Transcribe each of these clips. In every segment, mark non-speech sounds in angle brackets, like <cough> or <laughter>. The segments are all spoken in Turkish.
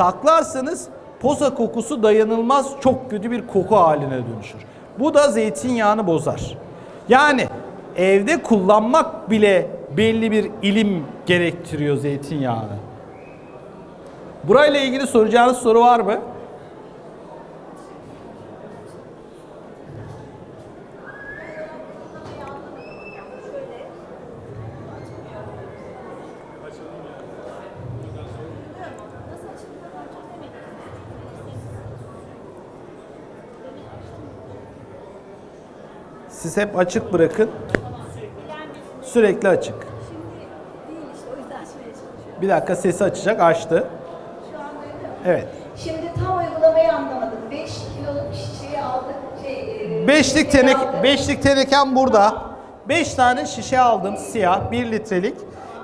saklarsanız posa kokusu dayanılmaz çok kötü bir koku haline dönüşür. Bu da zeytinyağını bozar. Yani evde kullanmak bile belli bir ilim gerektiriyor zeytinyağını. Burayla ilgili soracağınız soru var mı? Siz hep açık bırakın. Sürekli açık. Bir dakika sesi açacak. Açtı. Evet. Şimdi tam uygulamayı anlamadım. 5 kiloluk şişeyi aldık. Şey, e, Beşlik şişeyi tenek aldık. beşlik tenekem burada. Beş tane şişe aldım siyah bir litrelik.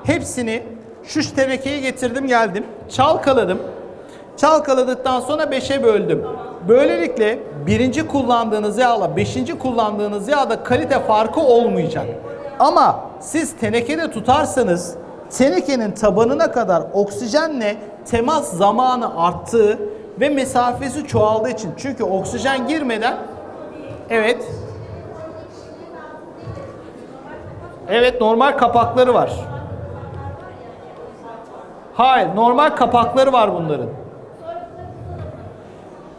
Hepsini şu tenekeye getirdim geldim. Çalkaladım. Çalkaladıktan sonra beşe böldüm. Böylelikle birinci kullandığınız yağla beşinci kullandığınız yağda kalite farkı olmayacak. Ama siz tenekede tutarsanız tenekenin tabanına kadar oksijenle temas zamanı arttığı ve mesafesi çoğaldığı için. Çünkü oksijen girmeden Evet. Evet normal kapakları var. Hayır normal kapakları var bunların.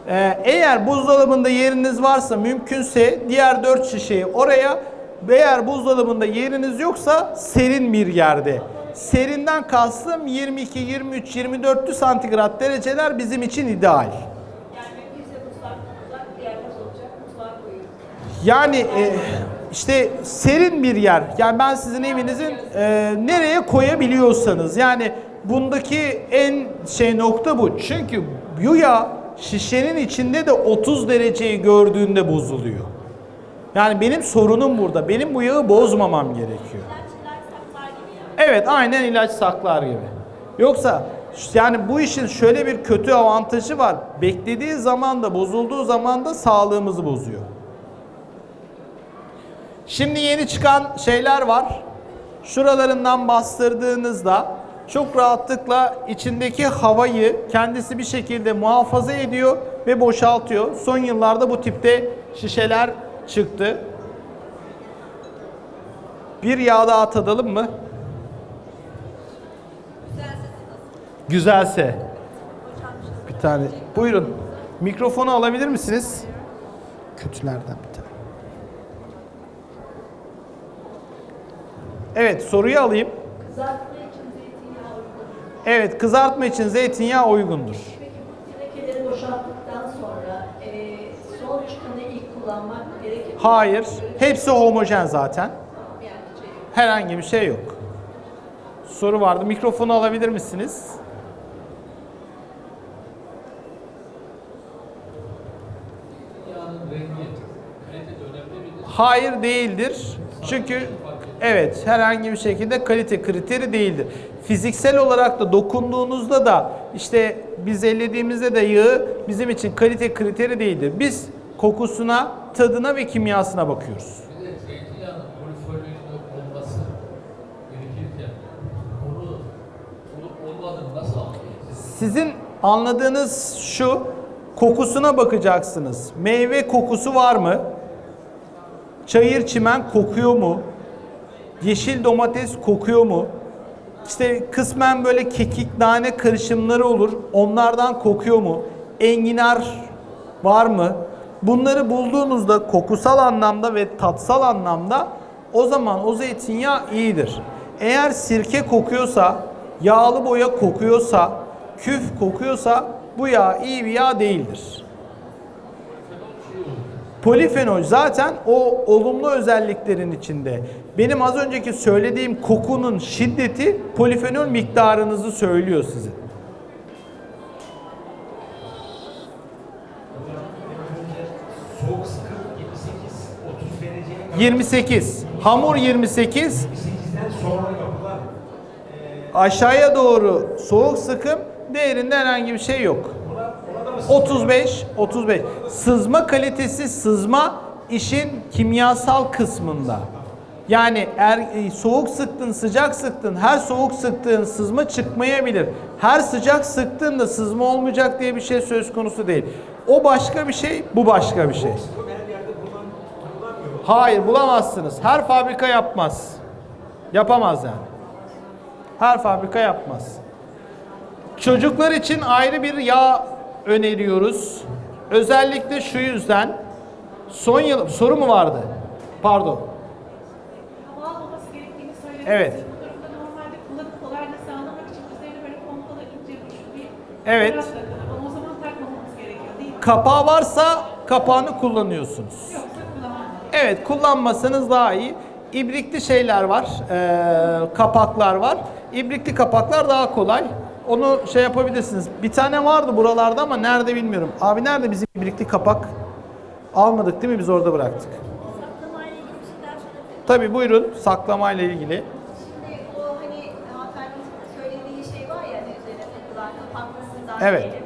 Ee, eğer buzdolabında yeriniz varsa mümkünse diğer 4 şişeyi oraya eğer buzdolabında yeriniz yoksa serin bir yerde. Serinden kastım 22, 23, 24 santigrat dereceler bizim için ideal. Yani e, işte serin bir yer. Yani ben sizin evinizin e, nereye koyabiliyorsanız. Yani bundaki en şey nokta bu. Çünkü bu yağ şişenin içinde de 30 dereceyi gördüğünde bozuluyor. Yani benim sorunum burada. Benim bu yağı bozmamam gerekiyor. Evet aynen ilaç saklar gibi. Yoksa yani bu işin şöyle bir kötü avantajı var. Beklediği zaman da bozulduğu zaman da sağlığımızı bozuyor. Şimdi yeni çıkan şeyler var. Şuralarından bastırdığınızda çok rahatlıkla içindeki havayı kendisi bir şekilde muhafaza ediyor ve boşaltıyor. Son yıllarda bu tipte şişeler çıktı. Bir yağ daha tadalım mı? Güzelse. Bir tane. Buyurun. Mikrofonu alabilir misiniz? Kötülerden bir tane. Evet soruyu alayım. Kızartma. Evet kızartma için zeytinyağı uygundur. Peki boşalttıktan sonra e, son çıkanı ilk kullanmak gerekir mi? Hayır. Hepsi homojen zaten. Yani şey, Herhangi bir şey yok. Soru vardı. Mikrofonu alabilir misiniz? Hayır değildir. Çünkü evet herhangi bir şekilde kalite kriteri değildir. Fiziksel olarak da dokunduğunuzda da işte biz ellediğimizde de yağı bizim için kalite kriteri değildir. Biz kokusuna, tadına ve kimyasına bakıyoruz. Sizin anladığınız şu, kokusuna bakacaksınız. Meyve kokusu var mı? Çayır çimen kokuyor mu? Yeşil domates kokuyor mu? İşte kısmen böyle kekik nane karışımları olur. Onlardan kokuyor mu? Enginar var mı? Bunları bulduğunuzda kokusal anlamda ve tatsal anlamda o zaman o zeytinyağı iyidir. Eğer sirke kokuyorsa, yağlı boya kokuyorsa, küf kokuyorsa bu yağ iyi bir yağ değildir. Polifenol zaten o olumlu özelliklerin içinde. Benim az önceki söylediğim kokunun şiddeti polifenol miktarınızı söylüyor sizin. Soğuk sıkım 28 30 dereceye kadar 28. Hamur 28. 28'den sonra yapılan Aşağıya doğru soğuk sıkım değerinde herhangi bir şey yok. ona, ona da mı 35, 35. Sızma kalitesi sızma işin kimyasal kısmında. Yani er, e, soğuk sıktın, sıcak sıktın, her soğuk sıktığın sızma çıkmayabilir. Her sıcak sıktığında sızma olmayacak diye bir şey söz konusu değil. O başka bir şey, bu başka bir şey. Hayır bulamazsınız. Her fabrika yapmaz. Yapamaz yani. Her fabrika yapmaz. Çocuklar için ayrı bir yağ öneriyoruz. Özellikle şu yüzden son yıl soru mu vardı? Pardon. hava almaması gerektiğini söylediniz. Evet. Bu durumda normalde kullanım kolaylığı sağlamak için üzerine böyle pompalı ince uçlu bir Evet. aparat takılır. Onu o zaman takmamamız gerekiyor değil mi? Kapağı varsa kapağını kullanıyorsunuz. Yoksa kullanamam. Evet kullanmasanız daha iyi. İbrikli şeyler var, eee, kapaklar var. İbrikli kapaklar daha kolay. Onu şey yapabilirsiniz. Bir tane vardı buralarda ama nerede bilmiyorum. Abi nerede bizim ibrikli kapak? Almadık değil mi? Biz orada bıraktık. Saklamayla ilgili bir şeyler sorabilir Tabii buyurun saklamayla ilgili. Şimdi o hani hanımefendinin söylediği şey var ya hani üzerine takılan kapaklısından Evet. diyelim.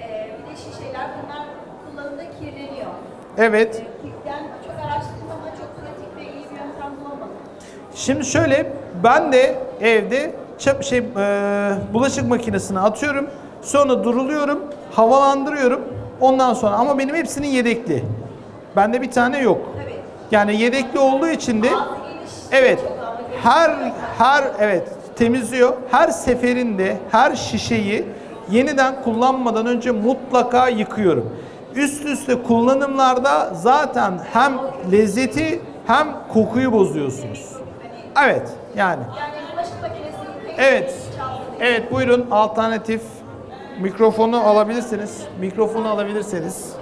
Ee, bir de şişeler bunlar kullanımda kirleniyor. Evet. Ee, ben çok araştırdım ama çok pratik ve iyi bir yöntem bulamadım. Şimdi şöyle ben de evde çap şey eee, bulaşık makinesine atıyorum. Sonra duruluyorum, havalandırıyorum. Ondan sonra ama benim hepsinin yedekli. Bende bir tane yok. Tabii. Yani yedekli olduğu için de evet her her evet temizliyor. Her seferinde her şişeyi yeniden kullanmadan önce mutlaka yıkıyorum. Üst üste kullanımlarda zaten hem lezzeti hem kokuyu bozuyorsunuz. Evet yani. Yani Evet. Evet buyurun alternatif mikrofonu alabilirsiniz. Mikrofonu su.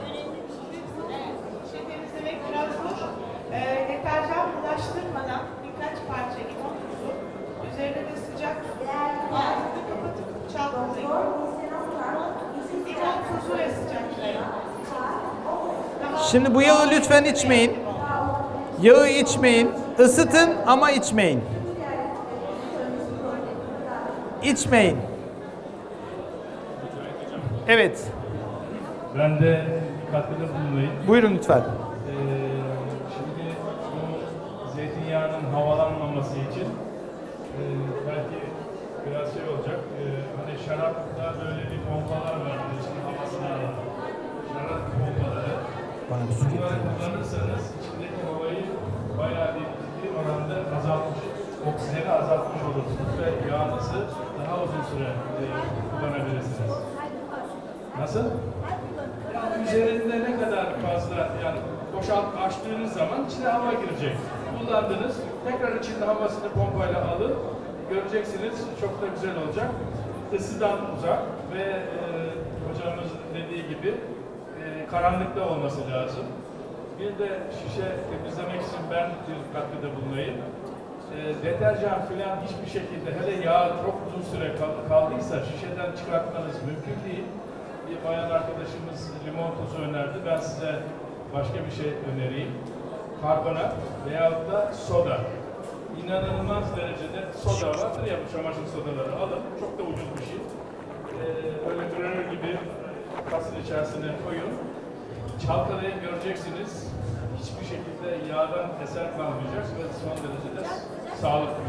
Daha Şimdi bu yağı lütfen içmeyin. Yağı içmeyin. Isıtın ama içmeyin. İçmeyin. Evet. Ben de katkıda bulunayım. Buyurun lütfen. Ee, şimdi bu zeytinyağının havalanmaması için e, belki biraz şey olacak. E, hani şarapta böyle bir pompalar var. İçine havasını alan. Şarap pompaları. Bana bir su Bunları getirin. kullanırsanız içindeki havayı bayağı bir ciddi oranda azaltmış, oksijeni azaltmış olursunuz ve yağınızı daha uzun süre e, kullanabilirsiniz. Nasıl? Yani üzerinde ne kadar fazla yani boşalt açtığınız zaman içine hava girecek. Kullandınız, tekrar içinde havasını pompayla alın. Göreceksiniz çok da güzel olacak. Isıdan uzak ve e, hocamızın dediği gibi e, karanlıkta olması lazım. Bir de şişe temizlemek için ben bir katkıda bulunayım. E, deterjan filan hiçbir şekilde hele yağ çok uzun süre kal- kaldıysa şişeden çıkartmanız mümkün değil. Bir bayan arkadaşımız limon tuzu önerdi. Ben size başka bir şey önereyim. Karbonat veyahut da soda. İnanılmaz derecede soda vardır ya bu çamaşır sodaları alın. Çok da ucuz bir şey. Ee, böyle granül gibi kasın içerisine koyun. Çalkalayın göreceksiniz. Hiçbir şekilde yağdan eser kalmayacak ve son derecede sağlıklı.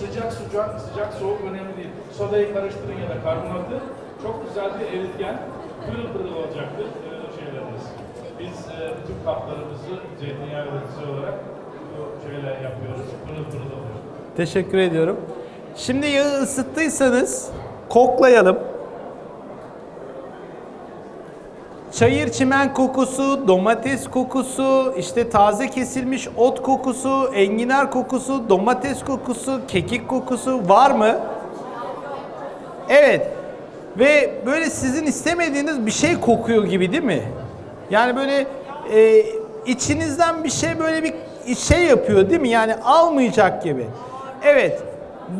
Sıcak sıcak sıcak soğuk önemli değil. Sodayı karıştırın ya da karbonatı çok güzel bir eritken pırıl pırıl olacaktır e, şeyleriniz. Biz e, bütün kaplarımızı zeytinyağı üreticisi olarak bu şeyle yapıyoruz. Pırıl pırıl oluyor. Teşekkür ediyorum. Şimdi yağı ısıttıysanız koklayalım. Çayır çimen kokusu, domates kokusu, işte taze kesilmiş ot kokusu, enginar kokusu, domates kokusu, kekik kokusu var mı? Evet. Ve böyle sizin istemediğiniz bir şey kokuyor gibi değil mi? Yani böyle e, içinizden bir şey böyle bir şey yapıyor değil mi? Yani almayacak gibi. Evet.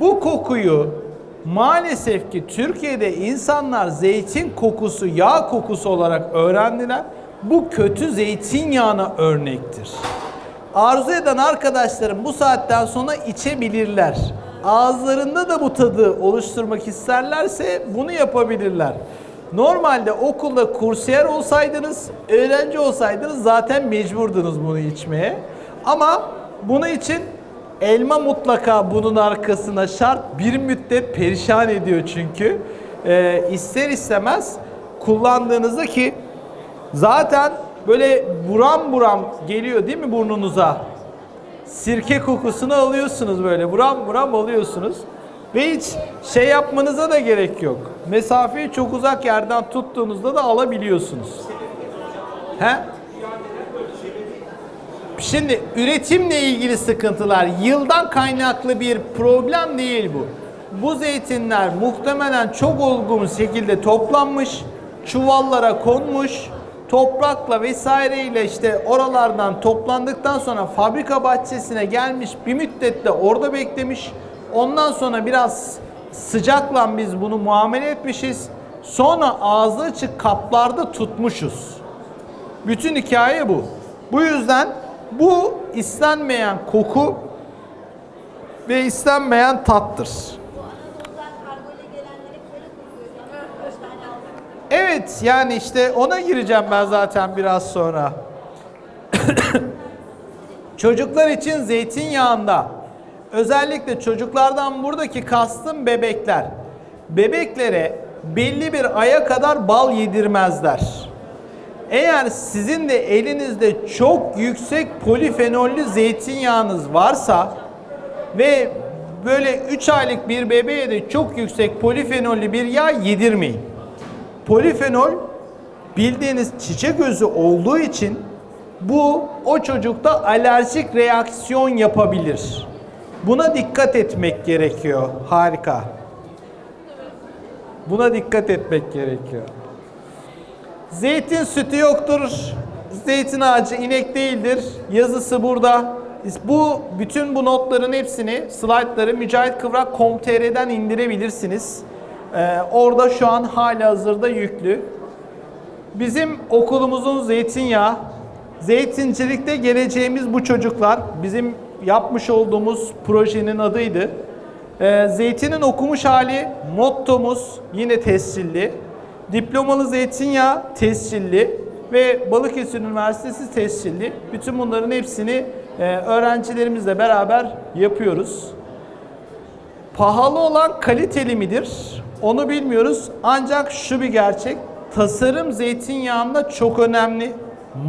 Bu kokuyu maalesef ki Türkiye'de insanlar zeytin kokusu, yağ kokusu olarak öğrendiler. Bu kötü zeytinyağına örnektir. Arzu eden arkadaşlarım bu saatten sonra içebilirler. Ağızlarında da bu tadı oluşturmak isterlerse bunu yapabilirler. Normalde okulda kursiyer olsaydınız, öğrenci olsaydınız zaten mecburdunuz bunu içmeye. Ama Bunun için elma mutlaka bunun arkasına şart. Bir müddet perişan ediyor çünkü. Ee, ister istemez kullandığınızda ki zaten böyle buram buram geliyor değil mi burnunuza? Sirke kokusunu alıyorsunuz böyle buram buram alıyorsunuz. Ve hiç şey yapmanıza da gerek yok. Mesafeyi çok uzak yerden tuttuğunuzda da alabiliyorsunuz. He? Şimdi üretimle ilgili sıkıntılar yıldan kaynaklı bir problem değil bu. Bu zeytinler muhtemelen çok olgun şekilde toplanmış, çuvallara konmuş, toprakla vesaireyle işte oralardan toplandıktan sonra fabrika bahçesine gelmiş bir müddet de orada beklemiş. Ondan sonra biraz sıcakla biz bunu muamele etmişiz. Sonra ağzı açık kaplarda tutmuşuz. Bütün hikaye bu. Bu yüzden bu istenmeyen koku ve istenmeyen tattır. Evet yani işte ona gireceğim ben zaten biraz sonra. <coughs> Çocuklar için zeytinyağında özellikle çocuklardan buradaki kastım bebekler. Bebeklere belli bir aya kadar bal yedirmezler. Eğer sizin de elinizde çok yüksek polifenollü zeytinyağınız varsa ve böyle 3 aylık bir bebeğe de çok yüksek polifenollü bir yağ yedirmeyin. Polifenol bildiğiniz çiçek özü olduğu için bu o çocukta alerjik reaksiyon yapabilir. Buna dikkat etmek gerekiyor. Harika. Buna dikkat etmek gerekiyor. Zeytin sütü yoktur. Zeytin ağacı inek değildir. Yazısı burada. Bu bütün bu notların hepsini, slaytları mücahitkıvrak.com.tr'den indirebilirsiniz. Ee, orada şu an hala hazırda yüklü. Bizim okulumuzun zeytinyağı, zeytincilikte geleceğimiz bu çocuklar bizim yapmış olduğumuz projenin adıydı. Ee, zeytinin okumuş hali mottomuz yine tescilli. Diplomalı zeytinyağı tescilli ve Balıkesir Üniversitesi tescilli. Bütün bunların hepsini e, öğrencilerimizle beraber yapıyoruz. Pahalı olan kaliteli midir? Onu bilmiyoruz. Ancak şu bir gerçek. Tasarım zeytinyağında çok önemli.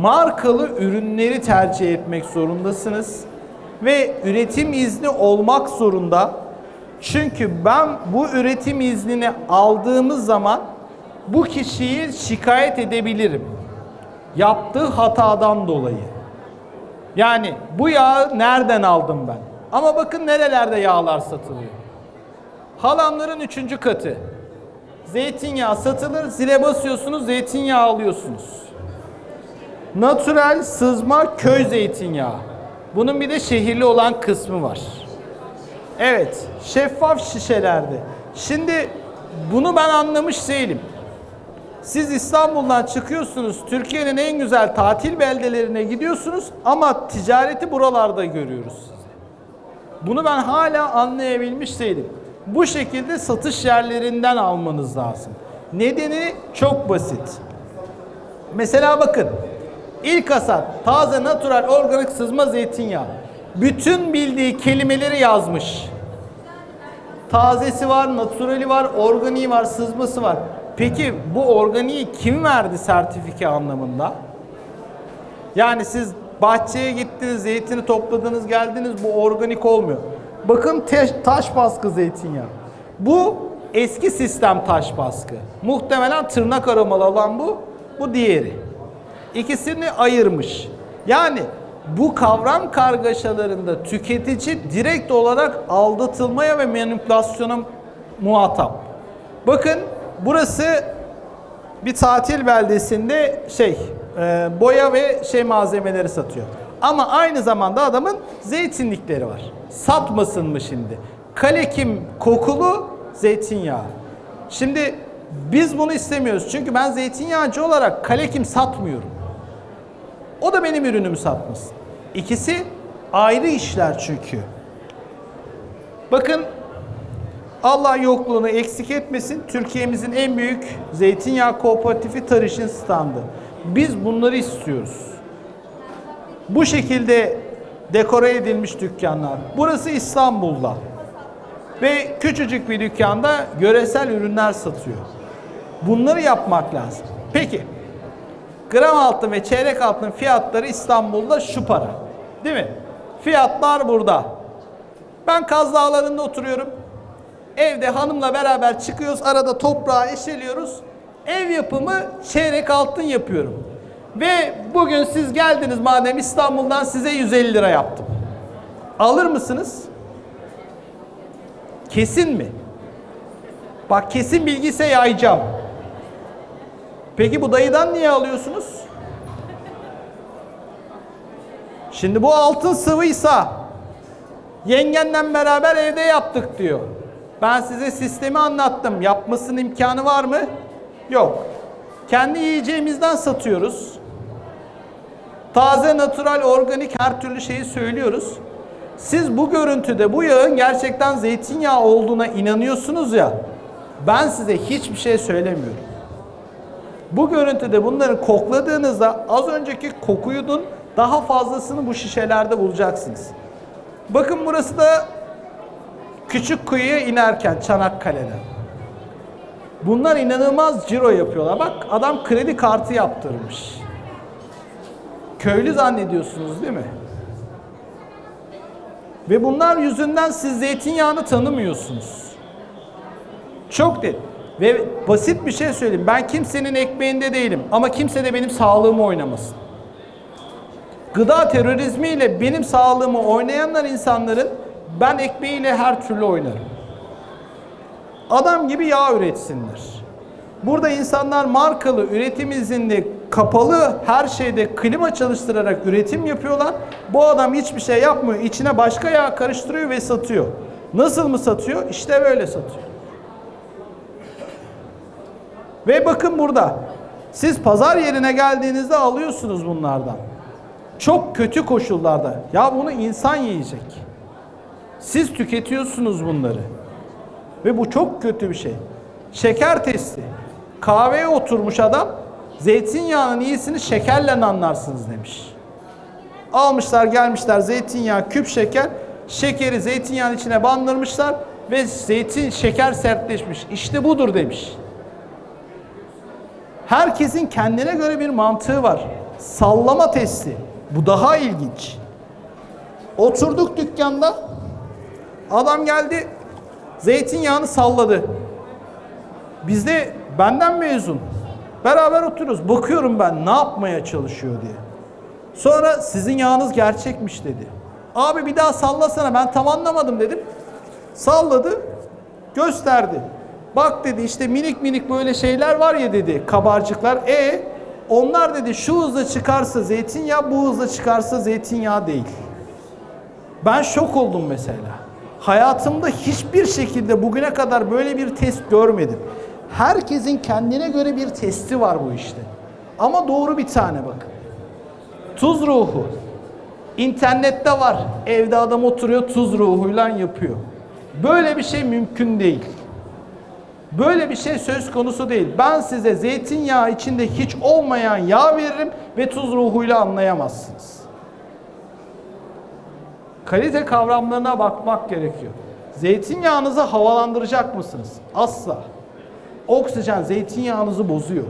Markalı ürünleri tercih etmek zorundasınız. Ve üretim izni olmak zorunda. Çünkü ben bu üretim iznini aldığımız zaman bu kişiyi şikayet edebilirim. Yaptığı hatadan dolayı. Yani bu yağı nereden aldım ben? Ama bakın nerelerde yağlar satılıyor. Halamların üçüncü katı. Zeytinyağı satılır, zile basıyorsunuz, zeytinyağı alıyorsunuz. Natürel sızma köy zeytinyağı. Bunun bir de şehirli olan kısmı var. Evet, şeffaf şişelerde. Şimdi bunu ben anlamış değilim. Siz İstanbul'dan çıkıyorsunuz, Türkiye'nin en güzel tatil beldelerine gidiyorsunuz ama ticareti buralarda görüyoruz. Bunu ben hala anlayabilmiş değilim. Bu şekilde satış yerlerinden almanız lazım. Nedeni çok basit. Mesela bakın, ilk hasat, taze, natural, organik sızma zeytinyağı. Bütün bildiği kelimeleri yazmış. Tazesi var, naturali var, organiği var, sızması var. Peki bu organiği kim verdi sertifika anlamında? Yani siz bahçeye gittiniz, zeytini topladınız, geldiniz bu organik olmuyor. Bakın te- taş baskı zeytinyağı. Bu eski sistem taş baskı. Muhtemelen tırnak aromalı olan bu, bu diğeri. İkisini ayırmış. Yani bu kavram kargaşalarında tüketici direkt olarak aldatılmaya ve manipülasyona muhatap. Bakın burası bir tatil beldesinde şey e, boya ve şey malzemeleri satıyor. Ama aynı zamanda adamın zeytinlikleri var. Satmasın mı şimdi? Kalekim kokulu zeytinyağı. Şimdi biz bunu istemiyoruz. Çünkü ben zeytinyağcı olarak kalekim satmıyorum. O da benim ürünümü satmasın. İkisi ayrı işler çünkü. Bakın Allah yokluğunu eksik etmesin. Türkiye'mizin en büyük zeytinyağı kooperatifi Tarış'ın standı. Biz bunları istiyoruz. Bu şekilde dekore edilmiş dükkanlar. Burası İstanbul'da. Ve küçücük bir dükkanda göresel ürünler satıyor. Bunları yapmak lazım. Peki, gram altın ve çeyrek altın fiyatları İstanbul'da şu para. Değil mi? Fiyatlar burada. Ben Kaz Dağları'nda oturuyorum. Evde hanımla beraber çıkıyoruz. Arada toprağı eşeliyoruz. Ev yapımı çeyrek altın yapıyorum. Ve bugün siz geldiniz madem İstanbul'dan size 150 lira yaptım. Alır mısınız? Kesin mi? Bak kesin bilgi ise yayacağım. Peki bu dayıdan niye alıyorsunuz? Şimdi bu altın sıvıysa yengenle beraber evde yaptık diyor. Ben size sistemi anlattım. Yapmasının imkanı var mı? Yok. Kendi yiyeceğimizden satıyoruz. Taze, natural, organik her türlü şeyi söylüyoruz. Siz bu görüntüde bu yağın gerçekten zeytinyağı olduğuna inanıyorsunuz ya. Ben size hiçbir şey söylemiyorum. Bu görüntüde bunları kokladığınızda az önceki kokuyunun daha fazlasını bu şişelerde bulacaksınız. Bakın burası da küçük kuyuya inerken Çanakkale'de. Bunlar inanılmaz ciro yapıyorlar. Bak adam kredi kartı yaptırmış. Köylü zannediyorsunuz değil mi? Ve bunlar yüzünden siz zeytinyağını tanımıyorsunuz. Çok de ve basit bir şey söyleyeyim. Ben kimsenin ekmeğinde değilim ama kimse de benim sağlığımı oynamasın. Gıda terörizmiyle benim sağlığımı oynayanlar insanların ben ekmeğiyle her türlü oynarım. Adam gibi yağ üretsinler. Burada insanlar markalı üretim izinli kapalı her şeyde klima çalıştırarak üretim yapıyorlar. Bu adam hiçbir şey yapmıyor. İçine başka yağ karıştırıyor ve satıyor. Nasıl mı satıyor? İşte böyle satıyor. Ve bakın burada. Siz pazar yerine geldiğinizde alıyorsunuz bunlardan. Çok kötü koşullarda. Ya bunu insan yiyecek. Siz tüketiyorsunuz bunları. Ve bu çok kötü bir şey. Şeker testi. Kahveye oturmuş adam zeytinyağının iyisini şekerle anlarsınız demiş. Almışlar gelmişler zeytinyağı küp şeker. Şekeri zeytinyağının içine bandırmışlar ve zeytin şeker sertleşmiş. İşte budur demiş. Herkesin kendine göre bir mantığı var. Sallama testi. Bu daha ilginç. Oturduk dükkanda. Adam geldi. Zeytinyağını salladı. Bizde benden mezun. Beraber oturuyoruz. Bakıyorum ben ne yapmaya çalışıyor diye. Sonra sizin yağınız gerçekmiş dedi. Abi bir daha sallasana ben tam anlamadım dedim. Salladı. Gösterdi. Bak dedi işte minik minik böyle şeyler var ya dedi kabarcıklar. E onlar dedi şu hızla çıkarsa zeytinyağı bu hızla çıkarsa zeytinyağı değil. Ben şok oldum mesela. Hayatımda hiçbir şekilde bugüne kadar böyle bir test görmedim. Herkesin kendine göre bir testi var bu işte. Ama doğru bir tane bakın. Tuz ruhu. İnternette var. Evde adam oturuyor tuz ruhuyla yapıyor. Böyle bir şey mümkün değil. Böyle bir şey söz konusu değil. Ben size zeytinyağı içinde hiç olmayan yağ veririm ve tuz ruhuyla anlayamazsınız. Kalite kavramlarına bakmak gerekiyor. Zeytinyağınızı havalandıracak mısınız? Asla. Oksijen zeytinyağınızı bozuyor.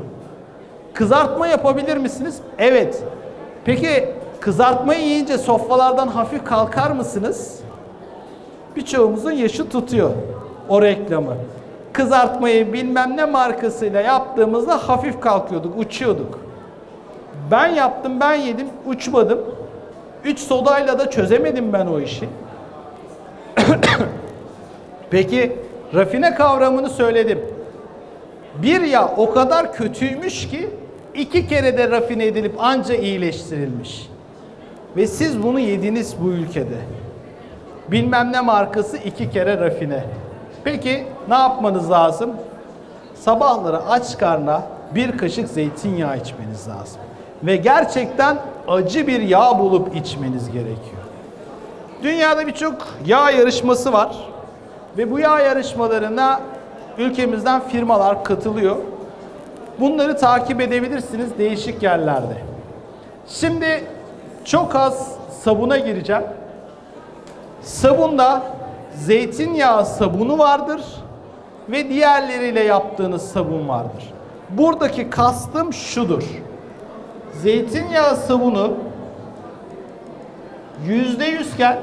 Kızartma yapabilir misiniz? Evet. Peki kızartmayı yiyince sofralardan hafif kalkar mısınız? Birçoğumuzun yaşı tutuyor o reklamı. Kızartmayı bilmem ne markasıyla yaptığımızda hafif kalkıyorduk, uçuyorduk. Ben yaptım, ben yedim, uçmadım. Üç sodayla da çözemedim ben o işi. <coughs> Peki rafine kavramını söyledim. Bir yağ o kadar kötüymüş ki iki kere de rafine edilip anca iyileştirilmiş. Ve siz bunu yediniz bu ülkede. Bilmem ne markası iki kere rafine. Peki ne yapmanız lazım? Sabahları aç karna bir kaşık zeytinyağı içmeniz lazım. Ve gerçekten acı bir yağ bulup içmeniz gerekiyor. Dünyada birçok yağ yarışması var. Ve bu yağ yarışmalarına ülkemizden firmalar katılıyor. Bunları takip edebilirsiniz değişik yerlerde. Şimdi çok az sabuna gireceğim. Sabunda zeytinyağı sabunu vardır ve diğerleriyle yaptığınız sabun vardır. Buradaki kastım şudur. Zeytinyağı sabunu yüzde yüzken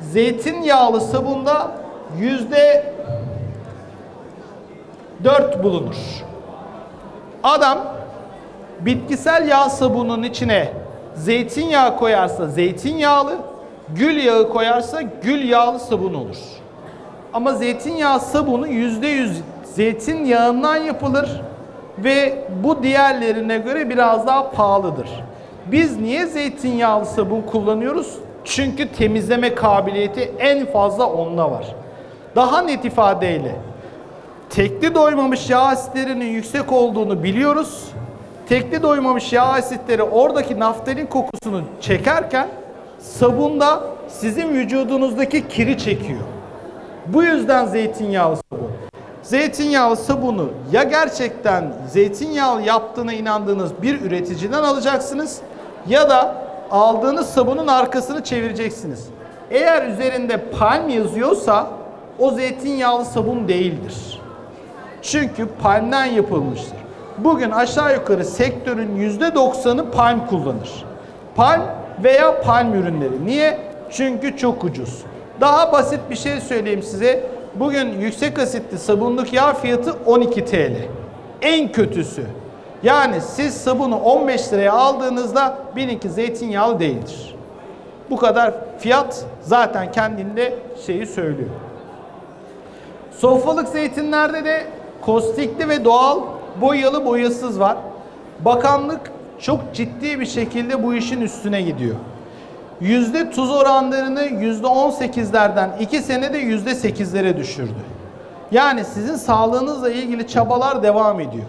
zeytinyağlı sabunda yüzde dört bulunur. Adam bitkisel yağ sabunun içine zeytinyağı koyarsa zeytinyağlı, gül yağı koyarsa gül yağlı sabun olur. Ama zeytinyağı sabunu %100 zeytinyağından yapılır ve bu diğerlerine göre biraz daha pahalıdır. Biz niye zeytinyağlı sabun kullanıyoruz? Çünkü temizleme kabiliyeti en fazla onda var. Daha net ifadeyle tekli doymamış yağ asitlerinin yüksek olduğunu biliyoruz. Tekli doymamış yağ asitleri oradaki naftalin kokusunu çekerken sabunda sizin vücudunuzdaki kiri çekiyor. Bu yüzden zeytinyağlı sabun. Zeytinyağlı sabunu ya gerçekten zeytinyağlı yaptığına inandığınız bir üreticiden alacaksınız ya da aldığınız sabunun arkasını çevireceksiniz. Eğer üzerinde palm yazıyorsa o zeytinyağlı sabun değildir. Çünkü palmden yapılmıştır. Bugün aşağı yukarı sektörün %90'ı palm kullanır. Palm veya palm ürünleri. Niye? Çünkü çok ucuz. Daha basit bir şey söyleyeyim size. Bugün yüksek asitli sabunluk yağ fiyatı 12 TL. En kötüsü. Yani siz sabunu 15 liraya aldığınızda bilin ki zeytinyağlı değildir. Bu kadar fiyat zaten kendinde şeyi söylüyor. Sofralık zeytinlerde de kostikli ve doğal boyalı boyasız var. Bakanlık çok ciddi bir şekilde bu işin üstüne gidiyor. Yüzde tuz oranlarını yüzde 18'lerden 2 senede yüzde 8'lere düşürdü. Yani sizin sağlığınızla ilgili çabalar devam ediyor.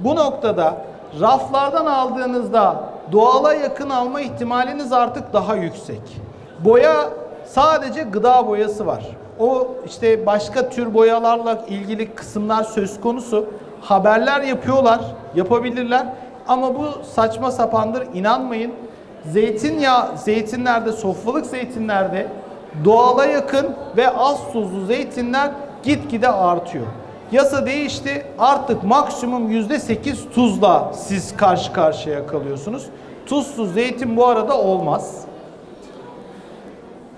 Bu noktada raflardan aldığınızda doğala yakın alma ihtimaliniz artık daha yüksek. Boya sadece gıda boyası var. O işte başka tür boyalarla ilgili kısımlar söz konusu. Haberler yapıyorlar, yapabilirler. Ama bu saçma sapandır, inanmayın. Zeytinyağı, zeytinlerde, sofralık zeytinlerde doğala yakın ve az tuzlu zeytinler gitgide artıyor. Yasa değişti. Artık maksimum %8 tuzla siz karşı karşıya kalıyorsunuz. Tuzsuz zeytin bu arada olmaz.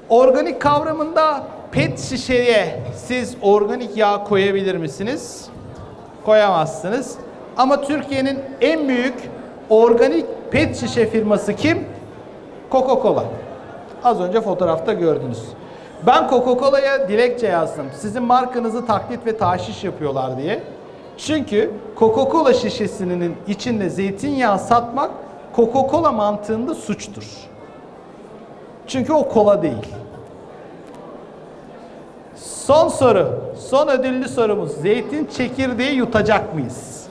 Organik kavramında pet şişeye siz organik yağ koyabilir misiniz? Koyamazsınız. Ama Türkiye'nin en büyük organik pet şişe firması kim? Coca-Cola. Az önce fotoğrafta gördünüz. Ben Coca-Cola'ya dilekçe yazdım. Sizin markanızı taklit ve taşiş yapıyorlar diye. Çünkü Coca-Cola şişesinin içinde zeytinyağı satmak Coca-Cola mantığında suçtur. Çünkü o kola değil. Son soru. Son ödüllü sorumuz. Zeytin çekirdeği yutacak mıyız?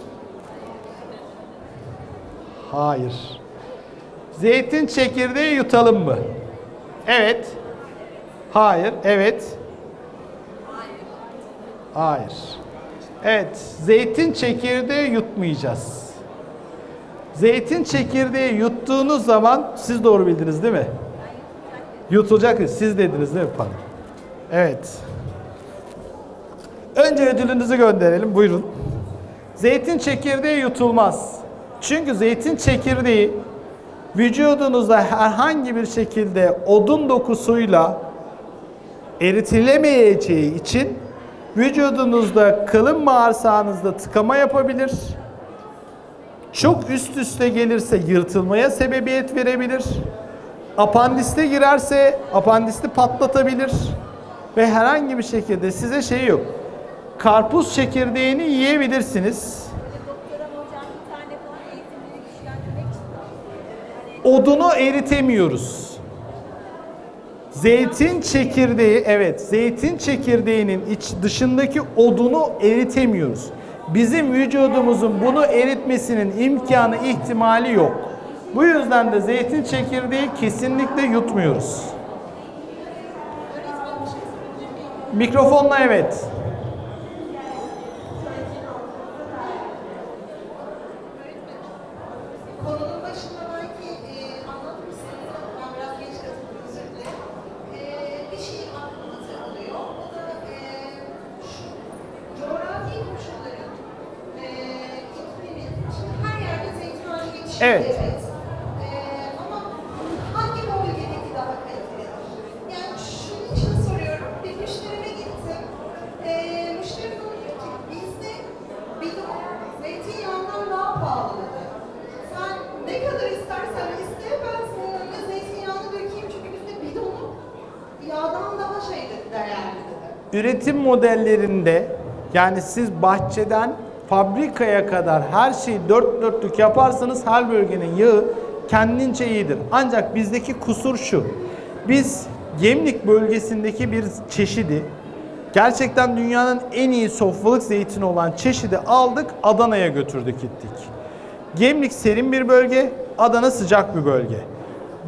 Hayır. Zeytin çekirdeği yutalım mı? Evet. Hayır. Evet. Hayır. Evet. Zeytin çekirdeği yutmayacağız. Zeytin çekirdeği yuttuğunuz zaman siz doğru bildiniz değil mi? Yutulacak. Siz dediniz değil mi? Pardon. Evet. Önce ödülünüzü gönderelim. Buyurun. Zeytin çekirdeği yutulmaz. Çünkü zeytin çekirdeği vücudunuzda herhangi bir şekilde odun dokusuyla eritilemeyeceği için vücudunuzda kalın bağırsağınızda tıkama yapabilir. Çok üst üste gelirse yırtılmaya sebebiyet verebilir. Apandiste girerse apandisti patlatabilir. Ve herhangi bir şekilde size şey yok. Karpuz çekirdeğini yiyebilirsiniz. Odunu eritemiyoruz. Zeytin çekirdeği, evet, zeytin çekirdeğinin iç dışındaki odunu eritemiyoruz. Bizim vücudumuzun bunu eritmesinin imkanı, ihtimali yok. Bu yüzden de zeytin çekirdeği kesinlikle yutmuyoruz. Mikrofonla evet. Değerli dedi. Üretim modellerinde yani siz bahçeden fabrikaya kadar her şeyi dört dörtlük yaparsanız her bölgenin yağı kendince iyidir. Ancak bizdeki kusur şu. Biz Gemlik bölgesindeki bir çeşidi gerçekten dünyanın en iyi sofralık zeytini olan çeşidi aldık Adana'ya götürdük gittik. Gemlik serin bir bölge, Adana sıcak bir bölge.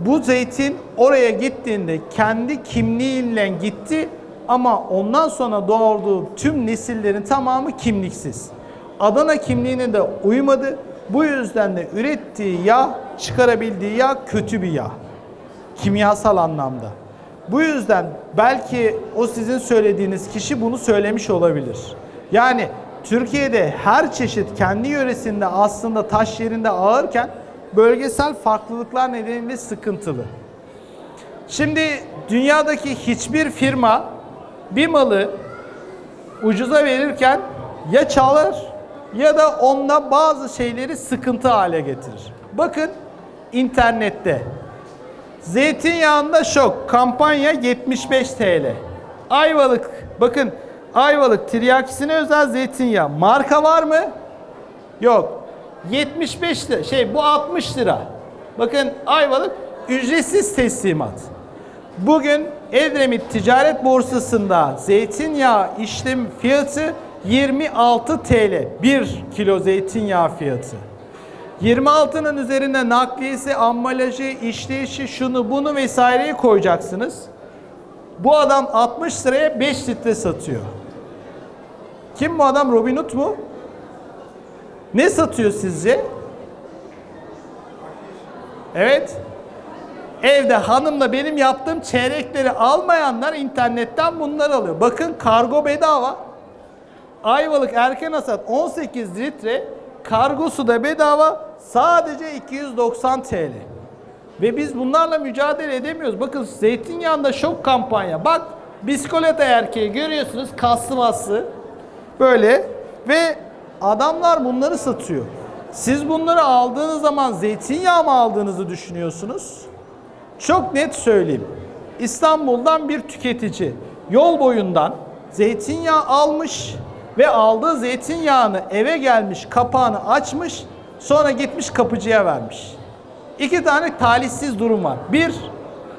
Bu zeytin oraya gittiğinde kendi kimliğiyle gitti ama ondan sonra doğurduğu tüm nesillerin tamamı kimliksiz. Adana kimliğine de uymadı. Bu yüzden de ürettiği yağ, çıkarabildiği yağ kötü bir yağ. Kimyasal anlamda. Bu yüzden belki o sizin söylediğiniz kişi bunu söylemiş olabilir. Yani Türkiye'de her çeşit kendi yöresinde aslında taş yerinde ağırken bölgesel farklılıklar nedeniyle sıkıntılı. Şimdi dünyadaki hiçbir firma bir malı ucuza verirken ya çalar ya da onunla bazı şeyleri sıkıntı hale getirir. Bakın internette Zeytinyağında şok. Kampanya 75 TL. Ayvalık. Bakın Ayvalık tiryakisine özel zeytinyağı. Marka var mı? Yok. 75 lira. Şey bu 60 lira. Bakın Ayvalık ücretsiz teslimat. Bugün Edremit Ticaret Borsası'nda zeytinyağı işlem fiyatı 26 TL. 1 kilo zeytinyağı fiyatı. 26'nın üzerine nakliyesi, ambalajı, işleyişi, şunu bunu vesaireyi koyacaksınız. Bu adam 60 liraya 5 litre satıyor. Kim bu adam? Robin Hood mu? Ne satıyor sizce? Evet. Evde hanımla benim yaptığım çeyrekleri almayanlar internetten bunları alıyor. Bakın kargo bedava. Ayvalık erken hasat 18 litre, kargosu da bedava sadece 290 TL. Ve biz bunlarla mücadele edemiyoruz. Bakın zeytinyağında şok kampanya. Bak biskolata erkeği görüyorsunuz kaslı maslı. Böyle ve adamlar bunları satıyor. Siz bunları aldığınız zaman zeytinyağı mı aldığınızı düşünüyorsunuz? Çok net söyleyeyim. İstanbul'dan bir tüketici yol boyundan zeytinyağı almış ve aldığı zeytinyağını eve gelmiş, kapağını açmış, sonra gitmiş kapıcıya vermiş. İki tane talihsiz durum var. Bir,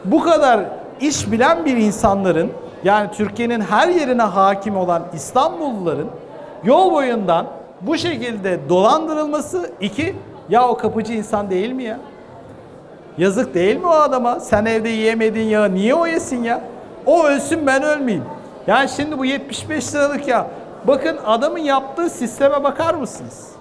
bu kadar iş bilen bir insanların yani Türkiye'nin her yerine hakim olan İstanbulluların yol boyundan bu şekilde dolandırılması. iki ya o kapıcı insan değil mi ya? Yazık değil mi o adama? Sen evde yiyemediğin yağı niye o yesin ya? O ölsün ben ölmeyeyim. Yani şimdi bu 75 liralık ya. Bakın adamın yaptığı sisteme bakar mısınız?